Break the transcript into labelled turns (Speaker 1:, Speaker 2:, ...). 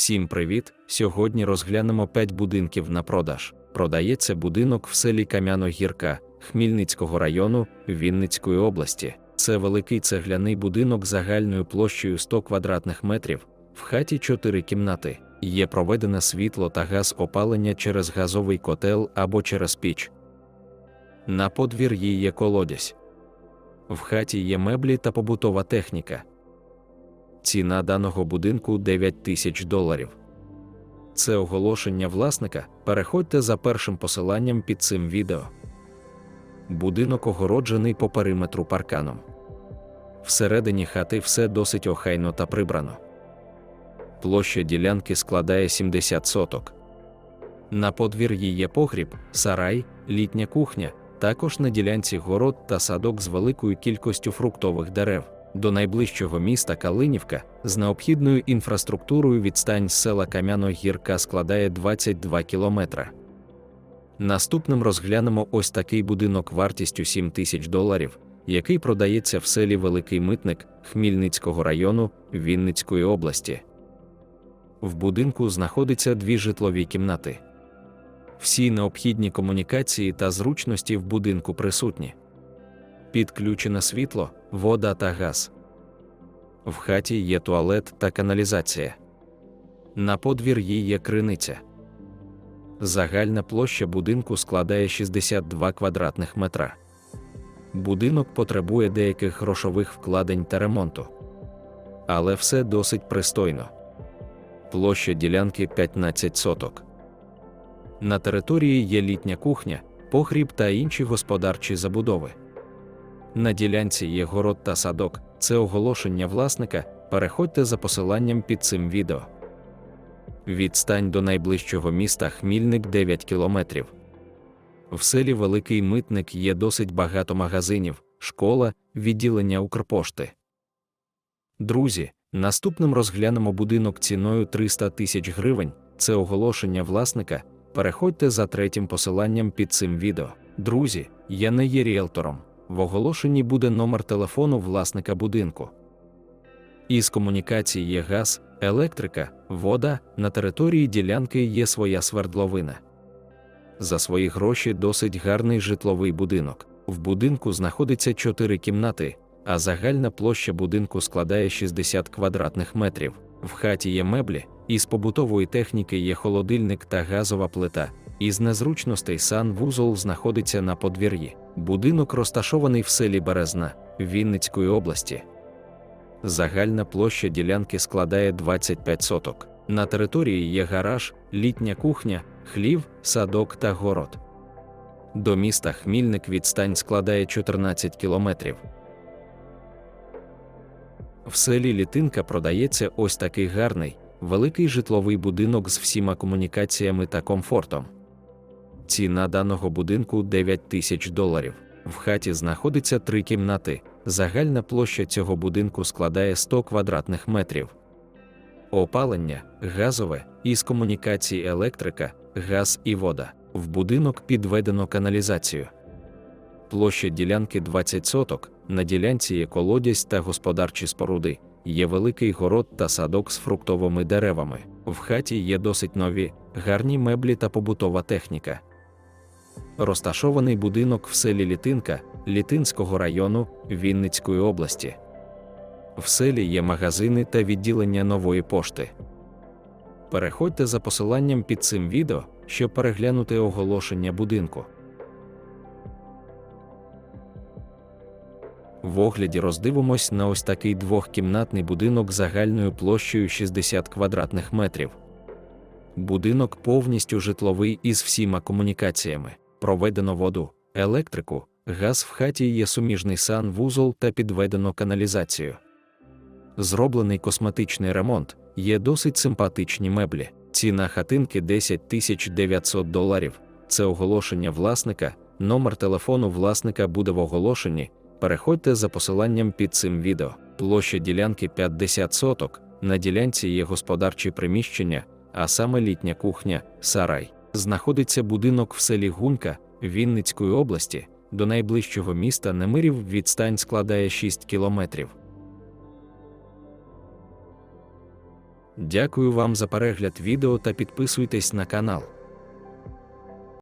Speaker 1: Всім привіт! Сьогодні розглянемо 5 будинків на продаж. Продається будинок в селі Кам'яно-Гірка Хмільницького району Вінницької області. Це великий цегляний будинок загальною площею 100 квадратних метрів. В хаті 4 кімнати. Є проведене світло та газ опалення через газовий котел або через піч. На подвір'ї є колодязь. В хаті є меблі та побутова техніка. Ціна даного будинку 9 тисяч доларів. Це оголошення власника. Переходьте за першим посиланням під цим відео. Будинок огороджений по периметру парканом. Всередині хати все досить охайно та прибрано. Площа ділянки складає 70 соток. На подвір'ї є погріб, сарай, літня кухня, також на ділянці город та садок з великою кількістю фруктових дерев. До найближчого міста Калинівка з необхідною інфраструктурою відстань села Кам'яно-Гірка складає 22 кілометра. Наступним розглянемо ось такий будинок вартістю 7 тисяч доларів, який продається в селі Великий Митник Хмільницького району Вінницької області. В будинку знаходиться дві житлові кімнати. Всі необхідні комунікації та зручності в будинку присутні. Підключене світло, вода та газ. В хаті є туалет та каналізація. На подвір'ї є криниця. Загальна площа будинку складає 62 квадратних метра. Будинок потребує деяких грошових вкладень та ремонту. Але все досить пристойно. Площа ділянки 15 соток. На території є літня кухня, погріб та інші господарчі забудови. На ділянці є город та садок. Це оголошення власника. Переходьте за посиланням під цим відео. Відстань до найближчого міста Хмільник 9 кілометрів. В селі Великий Митник є досить багато магазинів, школа, відділення Укрпошти. Друзі, наступним розглянемо будинок ціною 300 тисяч гривень. Це оголошення власника. Переходьте за третім посиланням під цим відео. Друзі, я не є ріелтором. В оголошенні буде номер телефону власника будинку. Із комунікацій є газ, електрика, вода, на території ділянки є своя свердловина. За свої гроші досить гарний житловий будинок. В будинку знаходиться 4 кімнати, а загальна площа будинку складає 60 квадратних метрів. В хаті є меблі, із побутової техніки є холодильник та газова плита. Із незручностей санвузол знаходиться на подвір'ї. Будинок розташований в селі Березна Вінницької області. Загальна площа ділянки складає 25 соток. На території є гараж, літня кухня, хлів, садок та город. До міста Хмільник відстань складає 14 кілометрів. В селі Літинка продається ось такий гарний, великий житловий будинок з всіма комунікаціями та комфортом. Ціна даного будинку 9 тисяч доларів. В хаті знаходиться три кімнати. Загальна площа цього будинку складає 100 квадратних метрів. Опалення, газове, із комунікацій електрика, газ і вода. В будинок підведено каналізацію. Площа ділянки 20 соток. На ділянці є колодязь та господарчі споруди. Є великий город та садок з фруктовими деревами. В хаті є досить нові, гарні меблі та побутова техніка. Розташований будинок в селі Літинка Літинського району Вінницької області. В селі є магазини та відділення нової пошти. Переходьте за посиланням під цим відео, щоб переглянути оголошення будинку. В огляді роздивимось на ось такий двохкімнатний будинок загальною площею 60 квадратних метрів. Будинок повністю житловий із всіма комунікаціями. Проведено воду, електрику, газ в хаті є суміжний санвузол та підведено каналізацію. Зроблений косметичний ремонт, є досить симпатичні меблі. Ціна хатинки 10 тисяч 900 доларів. Це оголошення власника. Номер телефону власника буде в оголошенні. Переходьте за посиланням під цим відео. Площа ділянки 50 соток. На ділянці є господарчі приміщення, а саме літня кухня, сарай. Знаходиться будинок в селі Гунька Вінницької області. До найближчого міста Немирів відстань складає 6 кілометрів. Дякую вам за перегляд відео та підписуйтесь на канал.